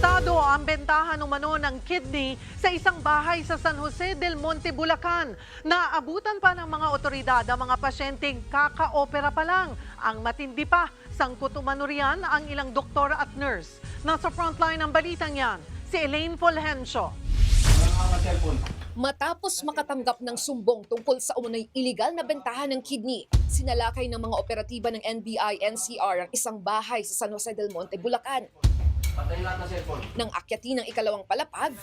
Arestado ang bentahan umano ng kidney sa isang bahay sa San Jose del Monte, Bulacan. Naabutan pa ng mga otoridad ang mga pasyenteng kaka-opera pa lang. Ang matindi pa, sangkot umano riyan ang ilang doktor at nurse. Nasa frontline ng balitang yan, si Elaine Fulgencio. Matapos makatanggap ng sumbong tungkol sa umunoy iligal na bentahan ng kidney, sinalakay ng mga operatiba ng NBI-NCR ang isang bahay sa San Jose del Monte, Bulacan. Nang akyatin ng ikalawang palapag,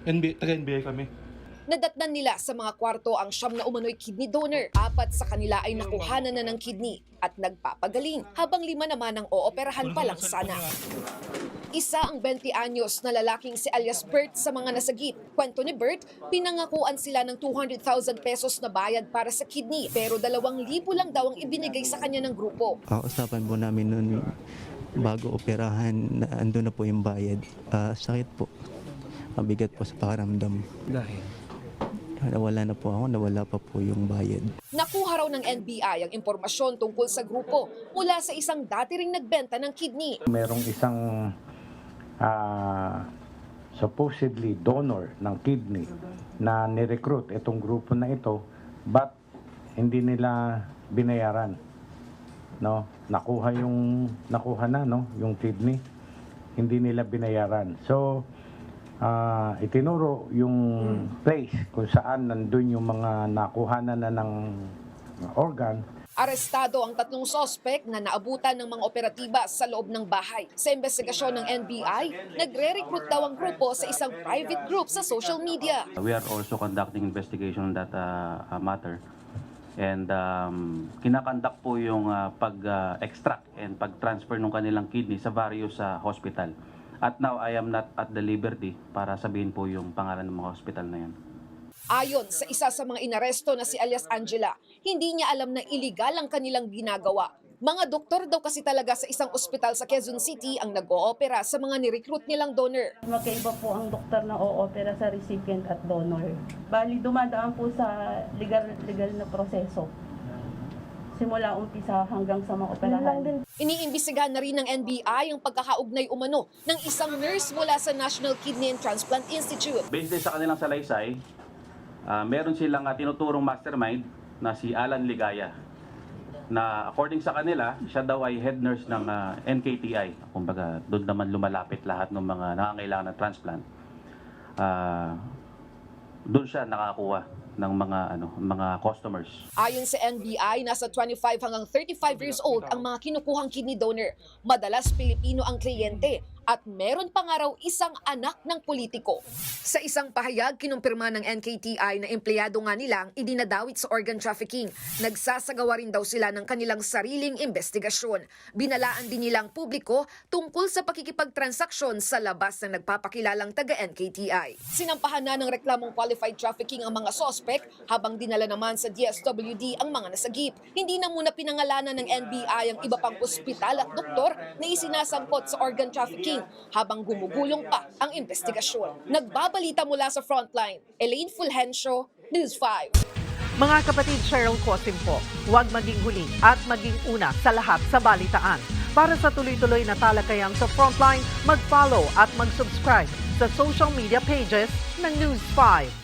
NBA, taga-NBA kami. nadatnan nila sa mga kwarto ang siyam na umano'y kidney donor. Apat sa kanila ay nakuhanan na ng kidney at nagpapagaling, habang lima naman ang ooperahan pa lang sana. Isa ang 20 anyos na lalaking si alias Bert sa mga nasagip. Kwento ni Bert, pinangakuan sila ng 200,000 pesos na bayad para sa kidney pero 2,000 lang daw ang ibinigay sa kanya ng grupo. Kausapan po namin noon bago operahan na ando na po yung bayad. Ah, sakit po. Mabigat po sa pakiramdam. Dahil? Nawala na po ako, nawala pa po yung bayad. Nakuha raw ng NBI ang impormasyon tungkol sa grupo mula sa isang dati ring nagbenta ng kidney. merong isang ah, supposedly donor ng kidney na ni-recruit itong grupo na ito but hindi nila binayaran no nakuha yung nakuha na no yung kidney hindi nila binayaran so ah, itinuro yung place kung saan nandun yung mga nakuha na na ng organ Arestado ang tatlong sospek na naabutan ng mga operatiba sa loob ng bahay. Sa investigasyon ng NBI, nagre-recruit daw ang grupo sa isang private group sa social media. We are also conducting investigation on that uh, uh, matter. And um, kinakandak po yung uh, pag-extract and pag-transfer ng kanilang kidney sa various uh, hospital. At now, I am not at the liberty para sabihin po yung pangalan ng mga hospital na yan. Ayon sa isa sa mga inaresto na si alias Angela, hindi niya alam na iligal ang kanilang ginagawa. Mga doktor daw kasi talaga sa isang ospital sa Quezon City ang nag-oopera sa mga ni-recruit nilang donor. Magkaiba po ang doktor na o-opera sa recipient at donor. Bali, dumadaan po sa legal, legal na proseso. Simula umpisa hanggang sa mga operahan. Iniimbestigahan na rin ng NBI ang pagkakaugnay umano ng isang nurse mula sa National Kidney and Transplant Institute. Based din sa kanilang salaysay, uh, meron silang uh, tinuturong mastermind na si Alan Ligaya na according sa kanila, siya daw ay head nurse ng uh, NKTI. Kumbaga, doon naman lumalapit lahat ng mga nangangailangan ng transplant. Uh, doon siya nakakuha ng mga ano mga customers. Ayon sa NBI, nasa 25 hanggang 35 years old ang mga kinukuhang kidney donor. Madalas Pilipino ang kliyente at meron pa nga raw isang anak ng politiko. Sa isang pahayag, kinumpirma ng NKTI na empleyado nga nilang idinadawit sa organ trafficking. Nagsasagawa rin daw sila ng kanilang sariling investigasyon. Binalaan din nilang publiko tungkol sa pakikipagtransaksyon sa labas ng nagpapakilalang taga-NKTI. Sinampahan na ng reklamong qualified trafficking ang mga sospek habang dinala naman sa DSWD ang mga nasagip. Hindi na muna pinangalanan ng NBI ang iba pang ospital at doktor na isinasangkot sa organ trafficking habang gumugulong pa ang investigasyon. Nagbabalita mula sa frontline, Elaine Fulgencio, News 5. Mga kapatid Cheryl Cosim po, huwag maging huli at maging una sa lahat sa balitaan. Para sa tuloy-tuloy na talakayan sa Frontline, mag-follow at mag-subscribe sa social media pages ng News 5.